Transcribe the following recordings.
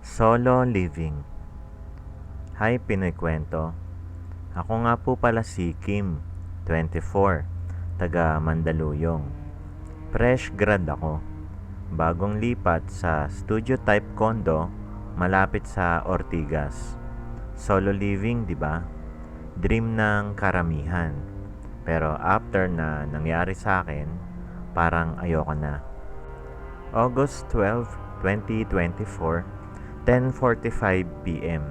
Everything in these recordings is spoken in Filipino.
Solo Living Hi Pinoy Kwento Ako nga po pala si Kim, 24, taga Mandaluyong. Fresh grad ako. Bagong lipat sa studio type condo malapit sa Ortigas. Solo living, di ba? Dream ng karamihan. Pero after na nangyari sa akin, parang ayoko na. August 12, 2024, 10.45pm.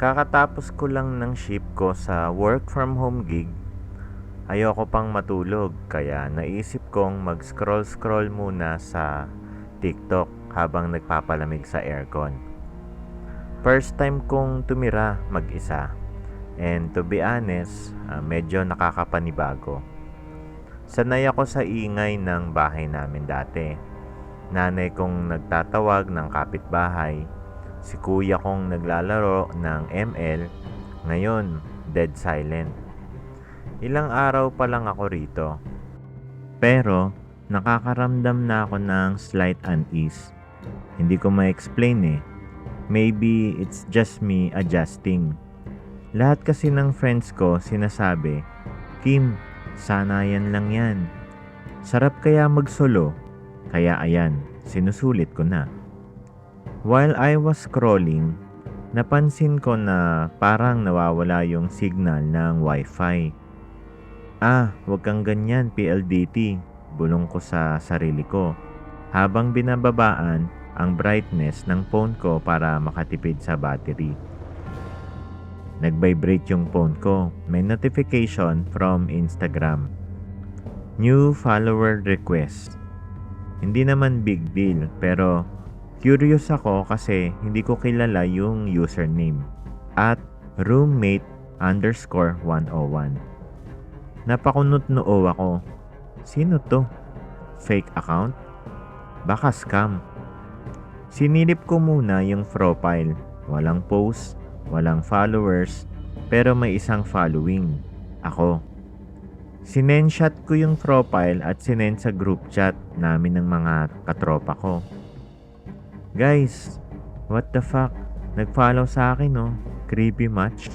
Kakatapos ko lang ng shift ko sa work from home gig. Ayoko pang matulog kaya naisip kong mag-scroll-scroll muna sa TikTok habang nagpapalamig sa aircon. First time kong tumira mag-isa. And to be honest, ah, medyo nakakapanibago. Sanay ako sa ingay ng bahay namin dati. Nanay kong nagtatawag ng kapitbahay. Si kuya kong naglalaro ng ML. Ngayon, dead silent. Ilang araw pa lang ako rito. Pero, nakakaramdam na ako ng slight unease. Hindi ko ma-explain eh. Maybe it's just me adjusting. Lahat kasi ng friends ko sinasabi, Kim, sana yan lang yan. Sarap kaya magsolo. Kaya ayan, sinusulit ko na. While I was scrolling, napansin ko na parang nawawala yung signal ng wifi. Ah, wag kang ganyan PLDT, bulong ko sa sarili ko. Habang binababaan ang brightness ng phone ko para makatipid sa battery. Nag-vibrate yung phone ko. May notification from Instagram. New follower request. Hindi naman big deal pero curious ako kasi hindi ko kilala yung username. At roommate underscore 101. Napakunot noo ako. Sino to? Fake account? Baka scam. Sinilip ko muna yung profile. Walang post, walang followers, pero may isang following. Ako. Sinenshot ko yung profile at sinend sa group chat namin ng mga katropa ko. Guys, what the fuck? Nag-follow sa akin no? Creepy match.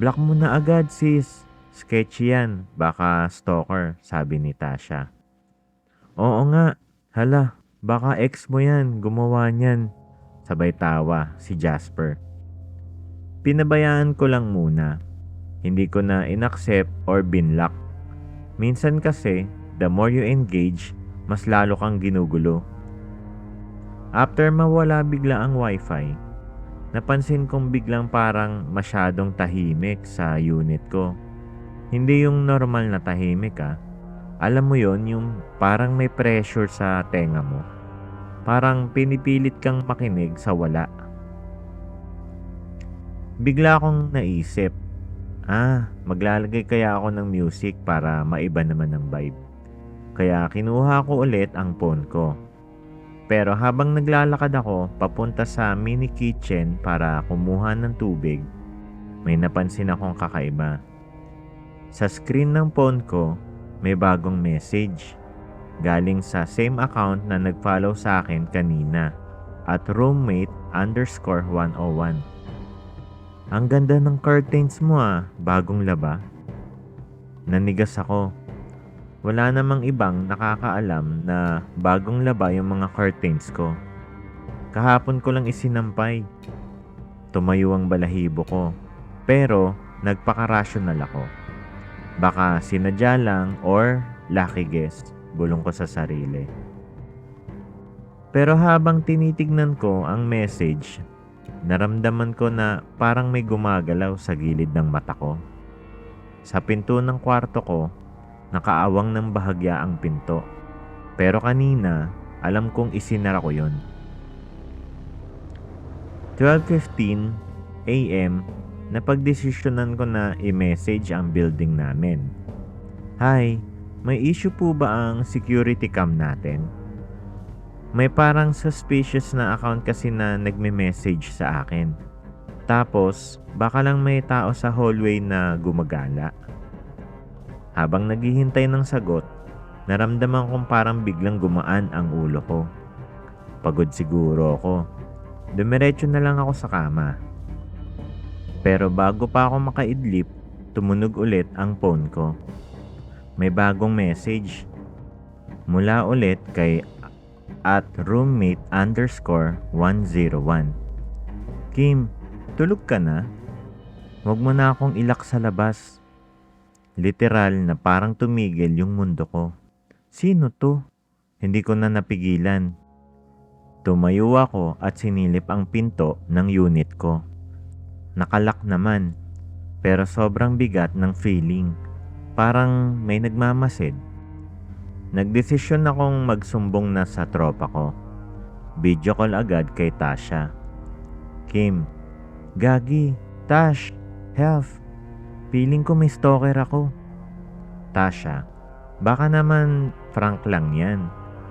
Block mo na agad sis. Sketchy yan. Baka stalker, sabi ni Tasha. Oo nga. Hala, baka ex mo yan. Gumawa niyan. Sabay tawa si Jasper. Pinabayaan ko lang muna. Hindi ko na inaccept or binlock. Minsan kasi, the more you engage, mas lalo kang ginugulo. After mawala bigla ang wifi, napansin kong biglang parang masyadong tahimik sa unit ko. Hindi yung normal na tahimik ah. Alam mo yon yung parang may pressure sa tenga mo. Parang pinipilit kang makinig sa wala. Bigla akong naisip, ah, maglalagay kaya ako ng music para maiba naman ang vibe. Kaya kinuha ko ulit ang phone ko. Pero habang naglalakad ako papunta sa mini kitchen para kumuha ng tubig, may napansin akong kakaiba. Sa screen ng phone ko, may bagong message. Galing sa same account na nag-follow sa akin kanina at roommate underscore 101. Ang ganda ng curtains mo ah, bagong laba. Nanigas ako. Wala namang ibang nakakaalam na bagong laba yung mga curtains ko. Kahapon ko lang isinampay. Tumayo ang balahibo ko. Pero nagpaka-rational ako. Baka sinadya lang or lucky guess, bulong ko sa sarili. Pero habang tinitignan ko ang message, naramdaman ko na parang may gumagalaw sa gilid ng mata ko. Sa pinto ng kwarto ko, nakaawang ng bahagya ang pinto. Pero kanina, alam kong isinara ko yon. 12.15 a.m. napagdesisyonan ko na i-message ang building namin. Hi, may issue po ba ang security cam natin? May parang suspicious na account kasi na nagme-message sa akin. Tapos, baka lang may tao sa hallway na gumagala. Habang naghihintay ng sagot, naramdaman kong parang biglang gumaan ang ulo ko. Pagod siguro ako. Dumiretso na lang ako sa kama. Pero bago pa ako makaidlip, tumunog ulit ang phone ko. May bagong message. Mula ulit kay at roommate underscore 101. Kim, tulog ka na? Huwag mo na akong ilak sa labas. Literal na parang tumigil yung mundo ko. Sino to? Hindi ko na napigilan. Tumayo ako at sinilip ang pinto ng unit ko. Nakalak naman, pero sobrang bigat ng feeling. Parang may nagmamasid. Nagdesisyon akong magsumbong na sa tropa ko. Video call agad kay Tasha. Kim, Gagi, Tash, help. Feeling ko may stalker ako. Tasha, baka naman Frank lang yan.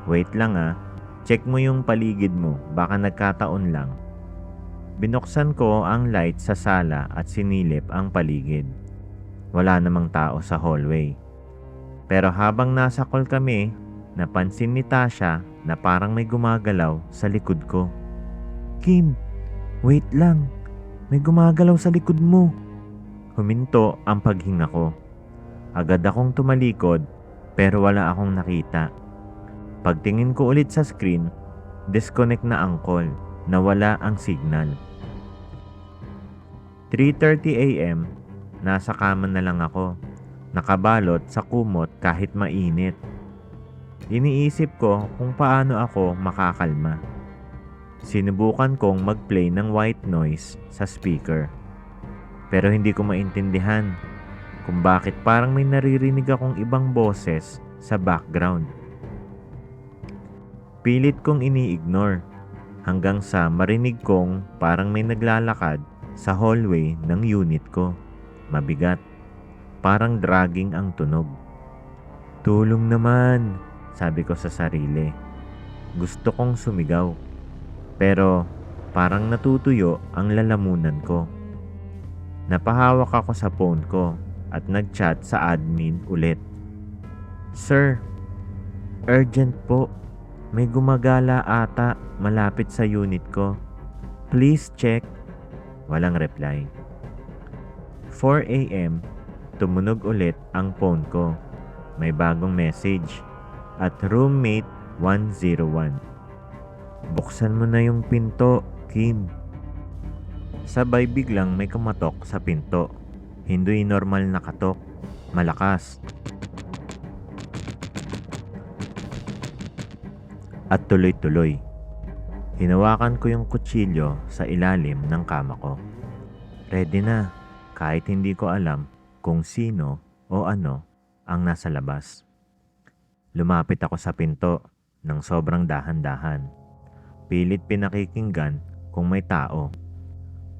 Wait lang ah, check mo yung paligid mo, baka nagkataon lang. Binuksan ko ang light sa sala at sinilip ang paligid. Wala namang tao sa hallway. Pero habang nasa call kami, napansin ni Tasha na parang may gumagalaw sa likod ko. Kim, wait lang. May gumagalaw sa likod mo. Huminto ang paghinga ko. Agad akong tumalikod pero wala akong nakita. Pagtingin ko ulit sa screen, disconnect na ang call. Nawala ang signal. 3.30 a.m. Nasa kama na lang ako. Nakabalot sa kumot kahit mainit. Iniisip ko kung paano ako makakalma. Sinubukan kong mag-play ng white noise sa speaker. Pero hindi ko maintindihan kung bakit parang may naririnig akong ibang boses sa background. Pilit kong ini-ignore hanggang sa marinig kong parang may naglalakad sa hallway ng unit ko. Mabigat. Parang dragging ang tunog. Tulong naman, sabi ko sa sarili. Gusto kong sumigaw. Pero parang natutuyo ang lalamunan ko. Napahawak ako sa phone ko at nag-chat sa admin ulit. Sir, urgent po. May gumagala ata malapit sa unit ko. Please check. Walang reply. 4 a.m. Tumunog ulit ang phone ko. May bagong message. At roommate 101. Buksan mo na yung pinto, Kim. Sabay biglang may kumatok sa pinto. Hindi normal na katok. Malakas. At tuloy-tuloy. Hinawakan ko yung kutsilyo sa ilalim ng kama ko. Ready na, kahit hindi ko alam kung sino o ano ang nasa labas. Lumapit ako sa pinto ng sobrang dahan-dahan. Pilit pinakikinggan kung may tao.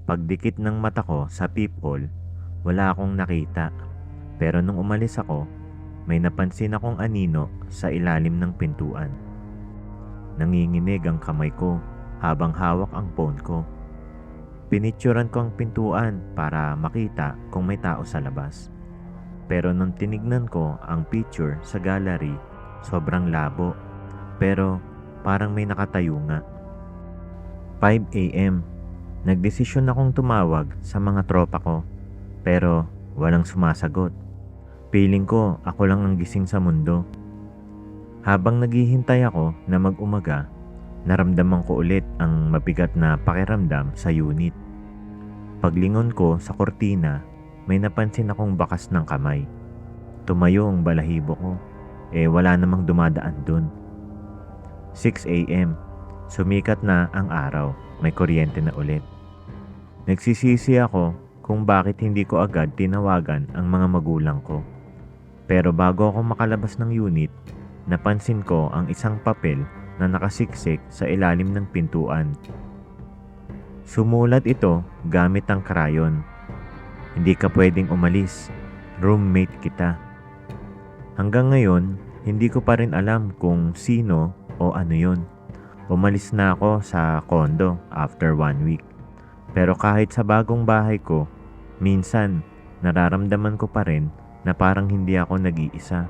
Pagdikit ng mata ko sa peephole, wala akong nakita. Pero nung umalis ako, may napansin akong anino sa ilalim ng pintuan. Nanginginig ang kamay ko habang hawak ang phone ko. Pinicturan ko ang pintuan para makita kung may tao sa labas. Pero nung tinignan ko ang picture sa gallery, sobrang labo. Pero parang may nakatayo nga. 5 a.m. Nagdesisyon akong tumawag sa mga tropa ko pero walang sumasagot. Feeling ko ako lang ang gising sa mundo. Habang naghihintay ako na mag-umaga, naramdaman ko ulit ang mabigat na pakiramdam sa unit. Paglingon ko sa kortina, may napansin akong bakas ng kamay. Tumayo ang balahibo ko, eh wala namang dumadaan dun. 6 a.m. Sumikat na ang araw, may kuryente na ulit. Nagsisisi ako kung bakit hindi ko agad tinawagan ang mga magulang ko. Pero bago ako makalabas ng unit, napansin ko ang isang papel na nakasiksik sa ilalim ng pintuan. Sumulat ito gamit ang krayon. Hindi ka pwedeng umalis. Roommate kita. Hanggang ngayon, hindi ko pa rin alam kung sino o ano yon. Umalis na ako sa kondo after one week. Pero kahit sa bagong bahay ko, minsan nararamdaman ko pa rin na parang hindi ako nag-iisa.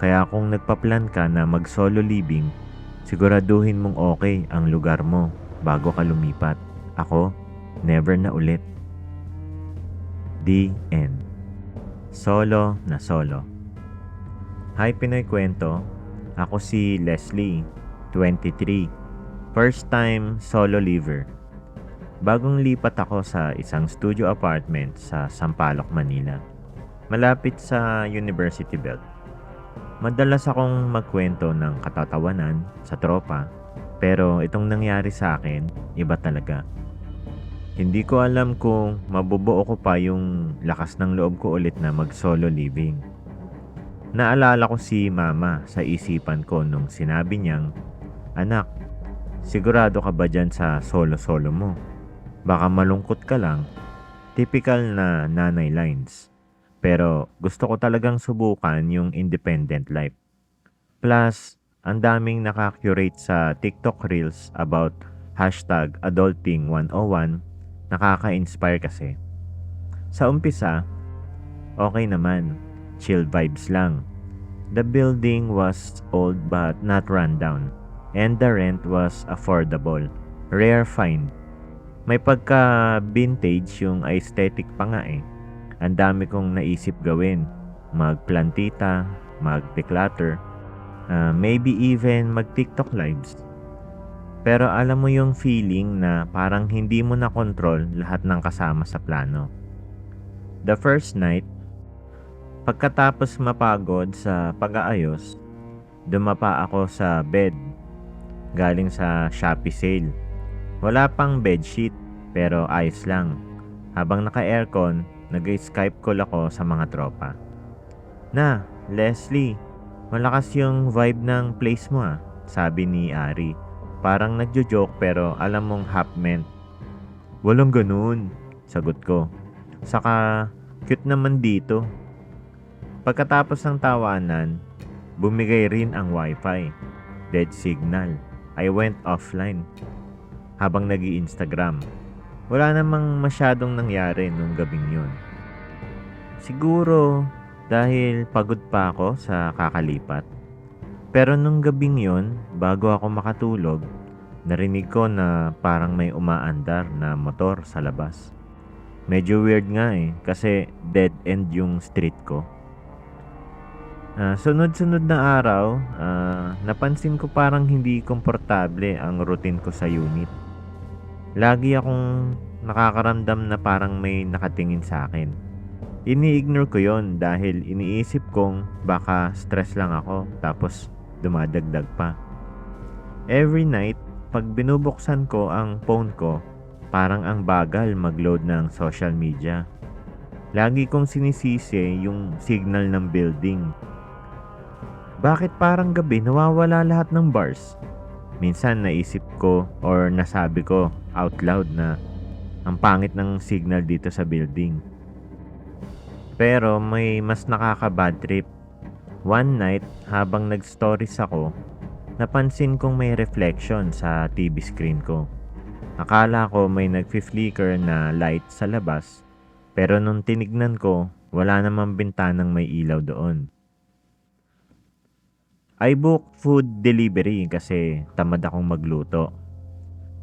Kaya kung nagpa-plan ka na mag-solo living, Siguraduhin mong okay ang lugar mo bago ka lumipat. Ako, never na ulit. The end. Solo na solo. Hi Pinoy Kwento. Ako si Leslie, 23. First time solo liver. Bagong lipat ako sa isang studio apartment sa Sampaloc, Manila. Malapit sa University Belt. Madalas akong magkwento ng katatawanan sa tropa, pero itong nangyari sa akin, iba talaga. Hindi ko alam kung mabubuo ko pa yung lakas ng loob ko ulit na mag-solo living. Naalala ko si mama sa isipan ko nung sinabi niyang, Anak, sigurado ka ba dyan sa solo-solo mo? Baka malungkot ka lang. Typical na nanay lines. Pero gusto ko talagang subukan yung independent life. Plus, ang daming nakakurate sa TikTok Reels about hashtag adulting101 nakaka-inspire kasi. Sa umpisa, okay naman, chill vibes lang. The building was old but not run down and the rent was affordable. Rare find. May pagka-vintage yung aesthetic pa nga eh. Ang dami kong naisip gawin. Magplantita, mag-declutter, uh, maybe even mag-TikTok lives. Pero alam mo yung feeling na parang hindi mo na control lahat ng kasama sa plano. The first night, pagkatapos mapagod sa pag-aayos, dumapa ako sa bed galing sa Shopee sale. Wala pang bedsheet pero ayos lang. Habang naka-aircon, nag-Skype call ako sa mga tropa. Na, Leslie, malakas yung vibe ng place mo ah, sabi ni Ari. Parang nagjo-joke pero alam mong half meant. Walang ganun, sagot ko. Saka, cute naman dito. Pagkatapos ng tawanan, bumigay rin ang wifi. Dead signal. I went offline. Habang nag instagram Wala namang masyadong nangyari nung gabing yun. Siguro dahil pagod pa ako sa kakalipat. Pero nung gabing yon, bago ako makatulog, narinig ko na parang may umaandar na motor sa labas. Medyo weird nga eh, kasi dead end yung street ko. Uh, sunod-sunod na araw, uh, napansin ko parang hindi komportable ang routine ko sa unit. Lagi akong nakakaramdam na parang may nakatingin sa akin. Ini-ignore ko yon dahil iniisip kong baka stress lang ako tapos dumadagdag pa. Every night, pag binubuksan ko ang phone ko, parang ang bagal mag-load ng social media. Lagi kong sinisisi yung signal ng building. Bakit parang gabi nawawala lahat ng bars? Minsan naisip ko or nasabi ko out loud na ang pangit ng signal dito sa building. Pero may mas nakaka-bad trip One night, habang nag-stories ako, napansin kong may reflection sa TV screen ko. Akala ko may nag-flicker na light sa labas, pero nung tinignan ko, wala namang bintanang may ilaw doon. I book food delivery kasi tamad akong magluto.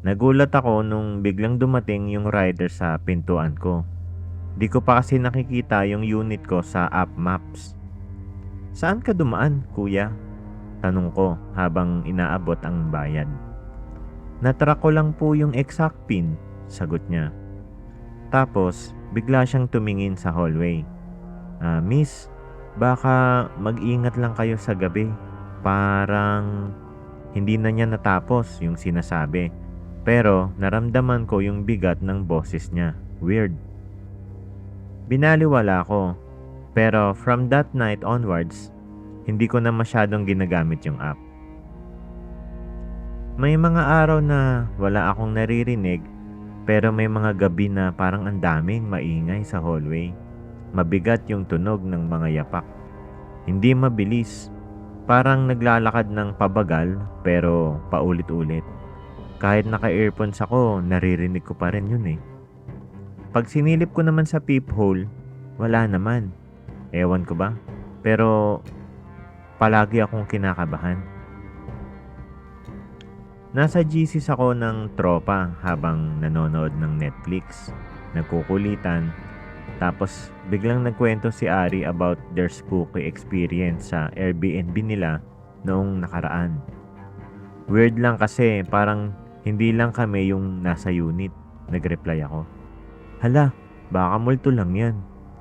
Nagulat ako nung biglang dumating yung rider sa pintuan ko. Di ko pa kasi nakikita yung unit ko sa app maps. Saan ka dumaan, kuya? Tanong ko habang inaabot ang bayad. Natrack ko lang po yung exact pin, sagot niya. Tapos, bigla siyang tumingin sa hallway. Ah, miss, baka mag-ingat lang kayo sa gabi. Parang hindi na niya natapos yung sinasabi. Pero naramdaman ko yung bigat ng boses niya. Weird. Binaliwala ko pero from that night onwards, hindi ko na masyadong ginagamit yung app. May mga araw na wala akong naririnig pero may mga gabi na parang ang daming maingay sa hallway. Mabigat yung tunog ng mga yapak. Hindi mabilis. Parang naglalakad ng pabagal pero paulit-ulit. Kahit naka-earphones ako, naririnig ko pa rin yun eh. Pag sinilip ko naman sa peephole, wala naman. Ewan ko ba? Pero palagi akong kinakabahan. Nasa GCs ako ng tropa habang nanonood ng Netflix. Nagkukulitan. Tapos biglang nagkwento si Ari about their spooky experience sa Airbnb nila noong nakaraan. Weird lang kasi parang hindi lang kami yung nasa unit. Nagreply ako. Hala, baka multo lang yan.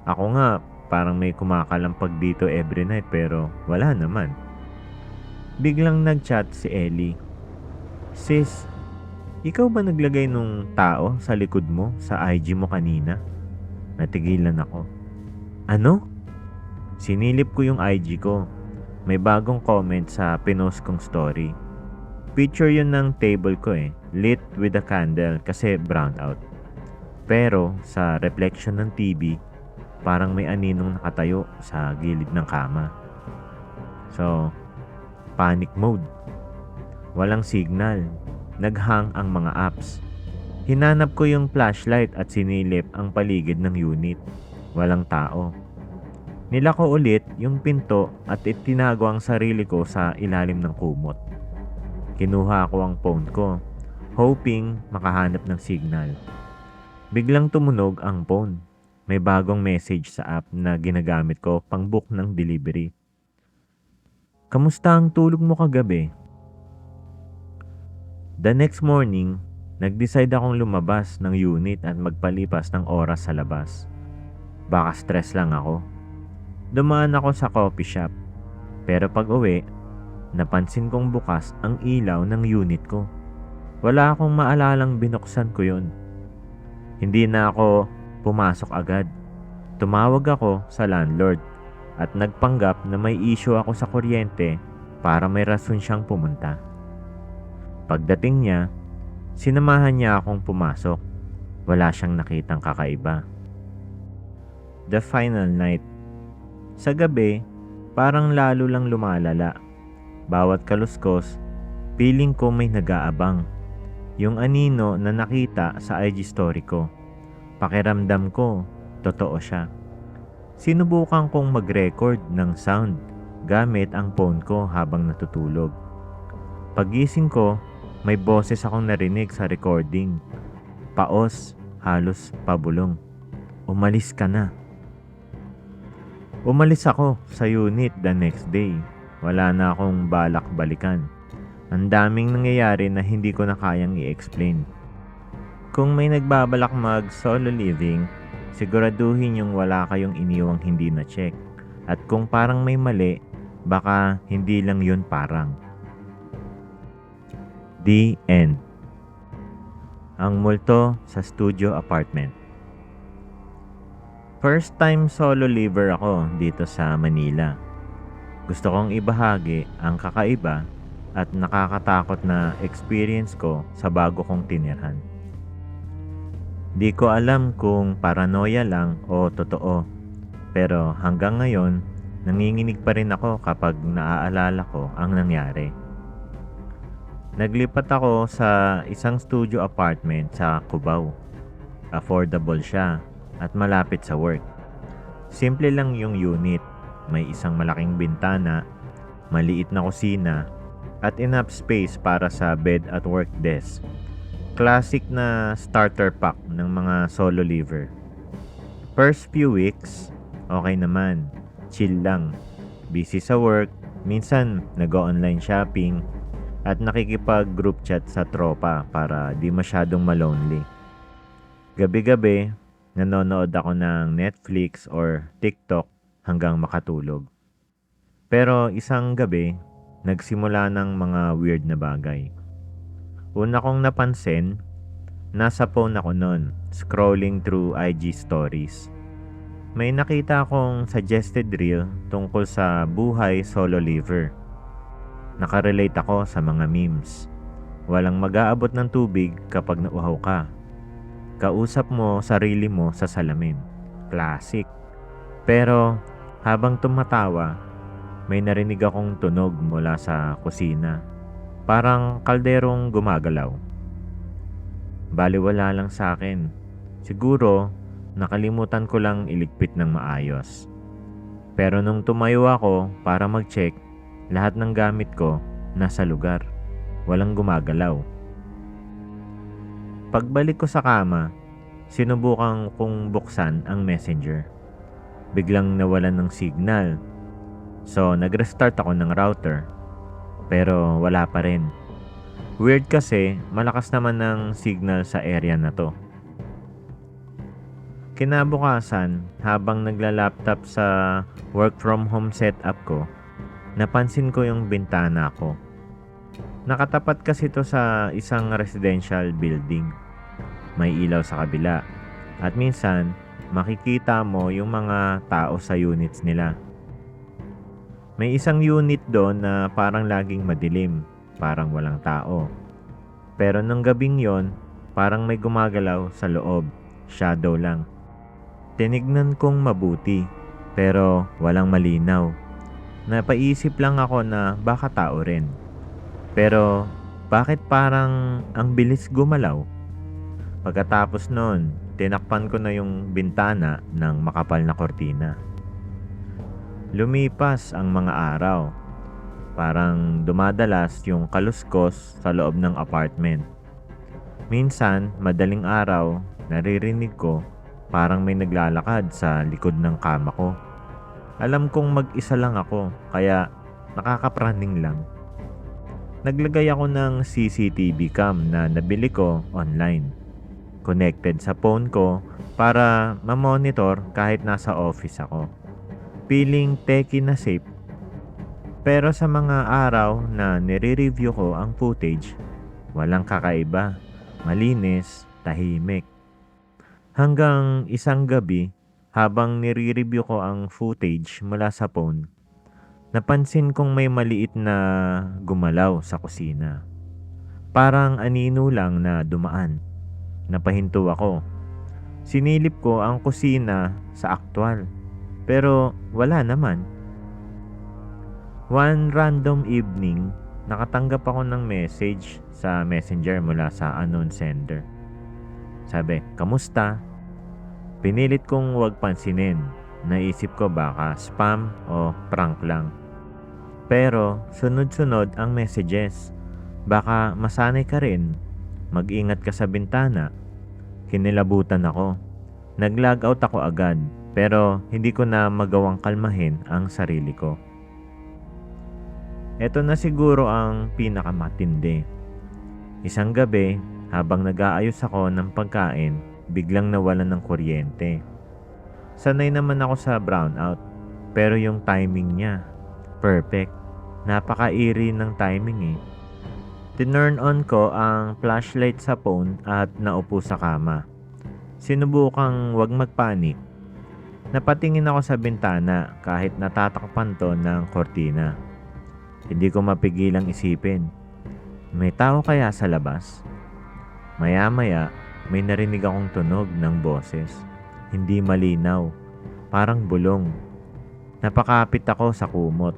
Ako nga, parang may kumakalampag dito every night pero wala naman. Biglang nagchat si Ellie. Sis, ikaw ba naglagay nung tao sa likod mo sa IG mo kanina? Natigilan ako. Ano? Sinilip ko yung IG ko. May bagong comment sa pinost kong story. Picture yun ng table ko eh, lit with a candle kasi brown out. Pero sa reflection ng TV, parang may aninong nakatayo sa gilid ng kama. So, panic mode. Walang signal. Naghang ang mga apps. Hinanap ko yung flashlight at sinilip ang paligid ng unit. Walang tao. Nilako ulit yung pinto at itinago ang sarili ko sa ilalim ng kumot. Kinuha ko ang phone ko, hoping makahanap ng signal. Biglang tumunog ang phone. May bagong message sa app na ginagamit ko pang book ng delivery. Kamusta ang tulog mo kagabi? The next morning, nag-decide akong lumabas ng unit at magpalipas ng oras sa labas. Baka stress lang ako. Dumaan ako sa coffee shop. Pero pag uwi, napansin kong bukas ang ilaw ng unit ko. Wala akong maalalang binuksan ko yun. Hindi na ako pumasok agad. Tumawag ako sa landlord at nagpanggap na may issue ako sa kuryente para may rason siyang pumunta. Pagdating niya, sinamahan niya akong pumasok. Wala siyang nakitang kakaiba. The final night. Sa gabi, parang lalo lang lumalala. Bawat kaluskos, feeling ko may nag-aabang. Yung anino na nakita sa IG story ko. Pakiramdam ko, totoo siya. Sinubukan kong mag-record ng sound gamit ang phone ko habang natutulog. Pagising ko, may boses akong narinig sa recording. Paos, halos pabulong. Umalis ka na. Umalis ako sa unit the next day. Wala na akong balak balikan. Ang daming nangyayari na hindi ko na kayang i-explain. Kung may nagbabalak mag solo living, siguraduhin yung wala kayong iniwang hindi na check. At kung parang may mali, baka hindi lang yun parang. The End Ang multo sa studio apartment First time solo liver ako dito sa Manila. Gusto kong ibahagi ang kakaiba at nakakatakot na experience ko sa bago kong tinirhan. Di ko alam kung paranoia lang o totoo. Pero hanggang ngayon, nanginginig pa rin ako kapag naaalala ko ang nangyari. Naglipat ako sa isang studio apartment sa Cubao. Affordable siya at malapit sa work. Simple lang yung unit. May isang malaking bintana, maliit na kusina, at enough space para sa bed at work desk classic na starter pack ng mga solo liver. First few weeks, okay naman. Chill lang. Busy sa work, minsan nag-online shopping, at nakikipag group chat sa tropa para di masyadong malonely. Gabi-gabi, nanonood ako ng Netflix or TikTok hanggang makatulog. Pero isang gabi, nagsimula ng mga weird na bagay. Una kong napansin, nasa phone ako noon, scrolling through IG stories. May nakita akong suggested reel tungkol sa buhay solo liver. Nakarelate ako sa mga memes. Walang mag-aabot ng tubig kapag nauhaw ka. Kausap mo sarili mo sa salamin. Classic. Pero habang tumatawa, may narinig akong tunog mula sa kusina Parang kalderong gumagalaw. Baliwala lang sa akin. Siguro, nakalimutan ko lang iligpit ng maayos. Pero nung tumayo ako para mag-check, lahat ng gamit ko nasa lugar. walang gumagalaw. Pagbalik ko sa kama, sinubukan kong buksan ang messenger. Biglang nawalan ng signal. So, nag-restart ako ng router. Pero wala pa rin. Weird kasi, malakas naman ng signal sa area na to. Kinabukasan, habang nagla-laptop sa work from home setup ko, napansin ko yung bintana ko. Nakatapat kasi to sa isang residential building. May ilaw sa kabila. At minsan, makikita mo yung mga tao sa units nila. May isang unit doon na parang laging madilim, parang walang tao. Pero nung gabing yon, parang may gumagalaw sa loob, shadow lang. Tinignan kong mabuti, pero walang malinaw. Napaisip lang ako na baka tao rin. Pero bakit parang ang bilis gumalaw? Pagkatapos nun, tinakpan ko na yung bintana ng makapal na kortina. Lumipas ang mga araw. Parang dumadalas yung kaluskos sa loob ng apartment. Minsan, madaling araw, naririnig ko parang may naglalakad sa likod ng kama ko. Alam kong mag-isa lang ako, kaya nakakapraning lang. Naglagay ako ng CCTV cam na nabili ko online. Connected sa phone ko para ma-monitor kahit nasa office ako. Feeling techy na safe. Pero sa mga araw na nire-review ko ang footage, walang kakaiba, malinis, tahimik. Hanggang isang gabi, habang nire-review ko ang footage mula sa phone, napansin kong may maliit na gumalaw sa kusina. Parang anino lang na dumaan. Napahinto ako. Sinilip ko ang kusina sa aktwal. Pero wala naman. One random evening, nakatanggap ako ng message sa messenger mula sa unknown sender. Sabi, kamusta? Pinilit kong huwag pansinin. Naisip ko baka spam o prank lang. Pero sunod-sunod ang messages. Baka masanay ka rin. Mag-ingat ka sa bintana. Kinilabutan ako. Nag-log out ako agad pero hindi ko na magawang kalmahin ang sarili ko. Ito na siguro ang pinakamatindi. Isang gabi, habang nag-aayos ako ng pagkain, biglang nawalan ng kuryente. Sanay naman ako sa brownout, pero yung timing niya, perfect. Napaka-eerie ng timing eh. Tinurn on ko ang flashlight sa phone at naupo sa kama. Sinubukang wag magpanik. Napatingin ako sa bintana kahit natatakpan to ng kortina. Hindi ko mapigilang isipin. May tao kaya sa labas? Maya-maya, may narinig akong tunog ng boses. Hindi malinaw. Parang bulong. Napakapit ako sa kumot.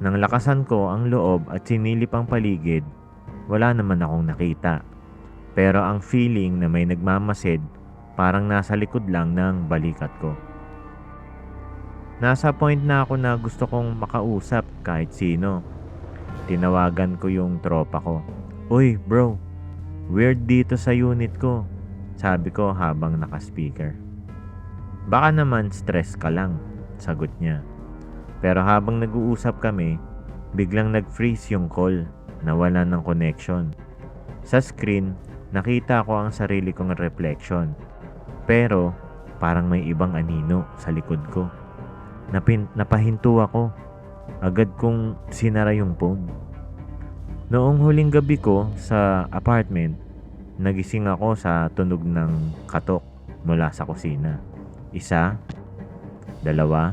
Nang lakasan ko ang loob at sinilip ang paligid, wala naman akong nakita. Pero ang feeling na may nagmamasid parang nasa likod lang ng balikat ko. Nasa point na ako na gusto kong makausap kahit sino. Tinawagan ko yung tropa ko. Uy bro, weird dito sa unit ko. Sabi ko habang naka-speaker. Baka naman stress ka lang, sagot niya. Pero habang nag-uusap kami, biglang nag-freeze yung call, nawala ng connection. Sa screen, nakita ko ang sarili kong reflection. Pero parang may ibang anino sa likod ko. Napin napahinto ako. Agad kong sinara yung phone. Noong huling gabi ko sa apartment, nagising ako sa tunog ng katok mula sa kusina. Isa, dalawa,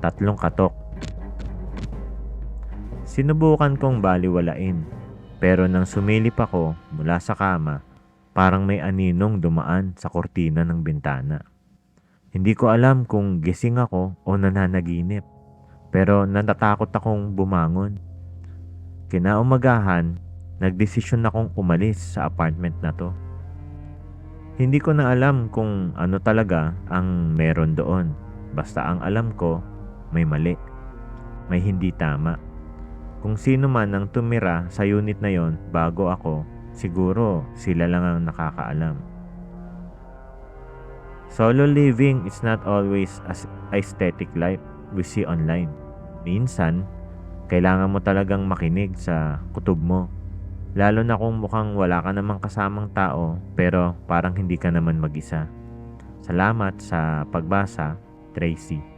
tatlong katok. Sinubukan kong baliwalain, pero nang sumilip ako mula sa kama, parang may aninong dumaan sa kortina ng bintana. Hindi ko alam kung gising ako o nananaginip, pero natatakot akong bumangon. Kinaumagahan, nagdesisyon akong umalis sa apartment na to. Hindi ko na alam kung ano talaga ang meron doon. Basta ang alam ko, may mali. May hindi tama. Kung sino man ang tumira sa unit na yon bago ako, siguro sila lang ang nakakaalam. Solo living is not always as aesthetic life we see online. Minsan, kailangan mo talagang makinig sa kutob mo. Lalo na kung mukhang wala ka namang kasamang tao pero parang hindi ka naman mag-isa. Salamat sa pagbasa, Tracy.